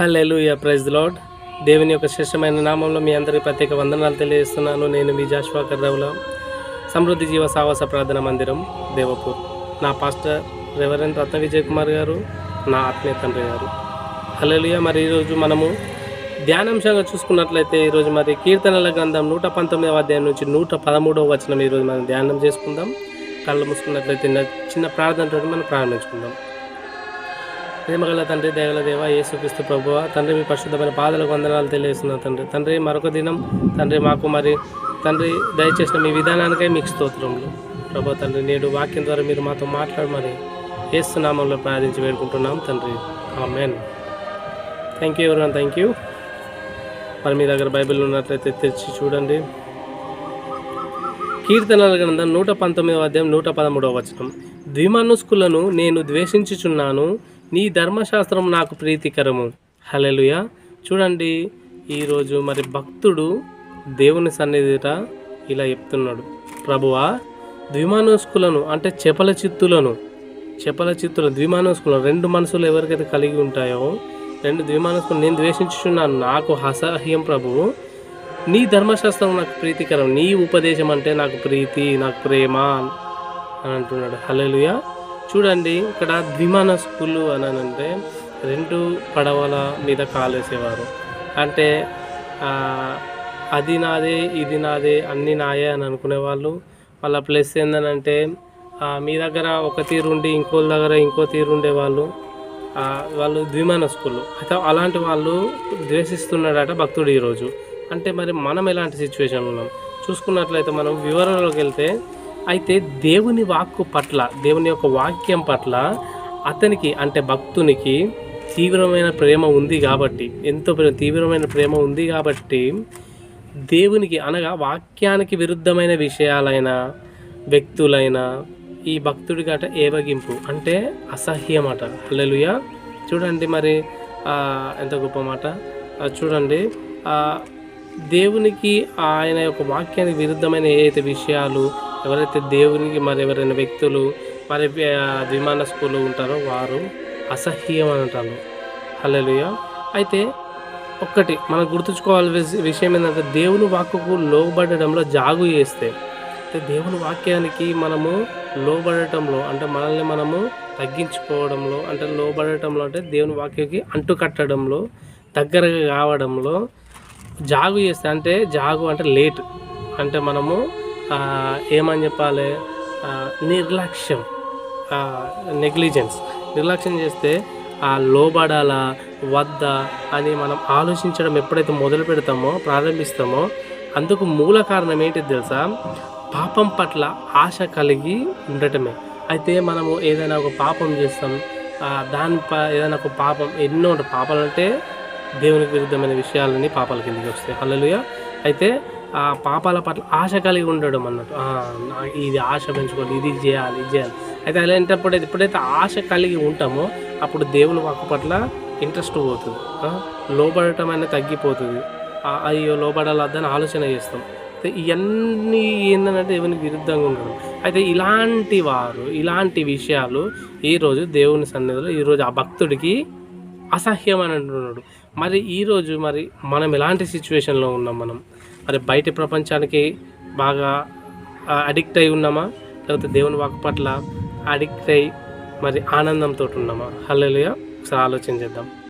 హల్లెలూయా praise lord దేవుని యొక్క శ్రేష్టమైన నామంలో మీ అందరికీ ప్రత్యేక వందనాలు తెలియజేస్తున్నాను. నేను మీ జాష్వాకర్ రావుల సమృద్ధి జీవ సావాస ప్రార్థన మందిరం దేవపూర్. నా పాస్టర్ రెవరెంట్ రత్న విజయ్ కుమార్ గారు నా ఆత్మీయ తండ్రి గారు. హల్లెలూయా మరి ఈరోజు మనము ధ్యానాంశంగా చూసుకున్నట్లయితే ఈరోజు మరి కీర్తనల గ్రంథం నూట పంతొమ్మిదవ అధ్యాయం నుంచి నూట పదమూడవ వచనం ఈరోజు మనం ధ్యానం చేసుకుందాం. కళ్ళు మూసుకున్నట్లయితే చిన్న ప్రార్థనతో మనం ప్రారంభించుకుందాం. ప్రేమగల తండ్రి దయగల దేవ ఏసుక్రీస్తు ప్రభువ తండ్రి మీ పరిశుద్ధమైన పాదలకు వందనాలు తెలియజేస్తున్న తండ్రి. తండ్రి మరొక దినం తండ్రి మాకు మరి తండ్రి దయచేసిన మీ విధానానికే మీకు స్తోత్రములు. ప్రభు తండ్రి నేడు వాక్యం ద్వారా మీరు మాతో మాట్లాడమని మరి ప్రార్థించి వేడుకుంటున్నాం తండ్రి. ఆమెన్. థ్యాంక్ యూ ఎవరైనా థ్యాంక్ యూ మరి మీ దగ్గర బైబిల్ ఉన్నట్లయితే తెరిచి చూడండి. కీర్తనల గ్రంథం నూట పంతొమ్మిదవ అధ్యాయం నూట పదమూడవ వచనం. ద్విమనుస్కులను నేను ద్వేషించుచున్నాను నీ ధర్మశాస్త్రం నాకు ప్రీతికరము. హలెలుయ చూడండి ఈరోజు మరి భక్తుడు దేవుని సన్నిధిట ఇలా చెప్తున్నాడు. ప్రభువా ద్విమానోస్కులను అంటే చెపల చిత్తులను చెపల చిత్తులు ద్విమానోస్కులను రెండు మనసులు ఎవరికైతే కలిగి ఉంటాయో రెండు ద్విమానస్కులు నేను ద్వేషించున్నాను నాకు అసహ్యం ప్రభువు నీ ధర్మశాస్త్రం నాకు ప్రీతికరం నీ ఉపదేశం అంటే నాకు ప్రీతి నాకు ప్రేమ అని అంటున్నాడు. హలలుయా చూడండి ఇక్కడ ద్విమానస్కులు అని అంటే రెండు పడవల మీద కాలేసేవారు. అంటే అది నాదే ఇది నాదే అన్నీ నాయే అని అనుకునేవాళ్ళు. వాళ్ళ ప్లస్ ఏంటంటే మీ దగ్గర ఒక తీరు ఉండి ఇంకో దగ్గర ఇంకో తీరు ఉండేవాళ్ళు. వాళ్ళు ద్విమాన ద్విమానస్కులు అయితే అలాంటి వాళ్ళు ద్వేషిస్తున్నాడట భక్తుడు ఈరోజు. అంటే మరి మనం ఎలాంటి సిచ్యువేషన్ ఉన్నాం? చూసుకున్నట్లయితే మనం వివరణలోకి వెళ్తే అయితే దేవుని వాక్కు పట్ల దేవుని యొక్క వాక్యం పట్ల అతనికి అంటే భక్తునికి తీవ్రమైన ప్రేమ ఉంది కాబట్టి ఎంతో తీవ్రమైన ప్రేమ ఉంది కాబట్టి దేవునికి అనగా వాక్యానికి విరుద్ధమైన విషయాలైన వ్యక్తులైన ఈ భక్తుడి గట ఏవగింపు అంటే అసహ్యమాట. హల్లెలూయ. చూడండి మరి ఎంత గొప్ప మాట. చూడండి దేవునికి ఆయన యొక్క వాక్యానికి విరుద్ధమైన ఏదైతే విషయాలు ఎవరైతే దేవునికి మరి ఎవరైనా వ్యక్తులు మరి ఆ, ఉంటారో వారు అసహ్యం అని అంటారు. హల్లెలూయ. అయితే ఒక్కటి మనం గుర్తుంచుకోవాల్సిన విషయం ఏంటంటే దేవుని వాక్కుకు లోబడడంలో జాగు చేస్తే అంటే దేవుని వాక్యానికి మనము లోబడటంలో అంటే మనల్ని మనము తగ్గించుకోవడంలో అంటే లోబడటంలో అంటే దేవుని వాక్యకి అంటుకట్టడంలో దగ్గరగా కావడంలో జాగు చేస్తే అంటే జాగు అంటే లేట్ అంటే మనము ఏమని చెప్పాలి? నిర్లక్ష్యం. నెగ్లిజెన్స్ నిర్లక్ష్యం చేస్తే ఆ లోబడాలా వద్దా అని మనం ఆలోచించడం ఎప్పుడైతే మొదలు పెడతామో ప్రారంభిస్తామో అందుకు మూల కారణం ఏంటి తెలుసా? పాపం పట్ల ఆశ కలిగి ఉండటమే. అయితే మనము ఏదైనా ఒక పాపం చేస్తాం దానిపై దాని ఏదైనా ఒక పాపం ఎన్నో పాపాలు అంటే దేవునికి విరుద్ధమైన విషయాలని పాపాల కిందకి వస్తాయి. అల్లలుయ అయితే ఆ పాపాల పట్ల ఆశ కలిగి ఉండడం అన్నట్టు. ఇది ఆశ పెంచుకోవాలి ఇది చేయాలి ఇది చేయాలి. అయితే అలాంటప్పుడు ఎప్పుడైతే ఆశ కలిగి ఉంటామో అప్పుడు దేవుని వాక్కు పట్ల ఇంట్రెస్ట్ పోతుంది. లోబడటం అనేది తగ్గిపోతుంది. అయ్యో లోబడాలద్దని ఆలోచన చేస్తాం. అయితే ఇవన్నీ ఏంటంటే దేవునికి విరుద్ధంగా ఉండడం. అయితే ఇలాంటి వారు ఇలాంటి విషయాలు ఈరోజు దేవుని సన్నిధిలో ఈరోజు ఆ భక్తుడికి అసహ్యం అని అంటున్నాడు మరి ఈరోజు మరి మనం ఎలాంటి సిచ్యువేషన్లో ఉన్నాం మనం? మరి బయట ప్రపంచానికి బాగా అడిక్ట్ అయి ఉన్నామా? లేకపోతే దేవుని వాక్ పట్ల అడిక్ట్ అయి మరి ఆనందంతో ఉన్నామా? హల్లెలూయా ఒకసారి ఆలోచన చేద్దాం.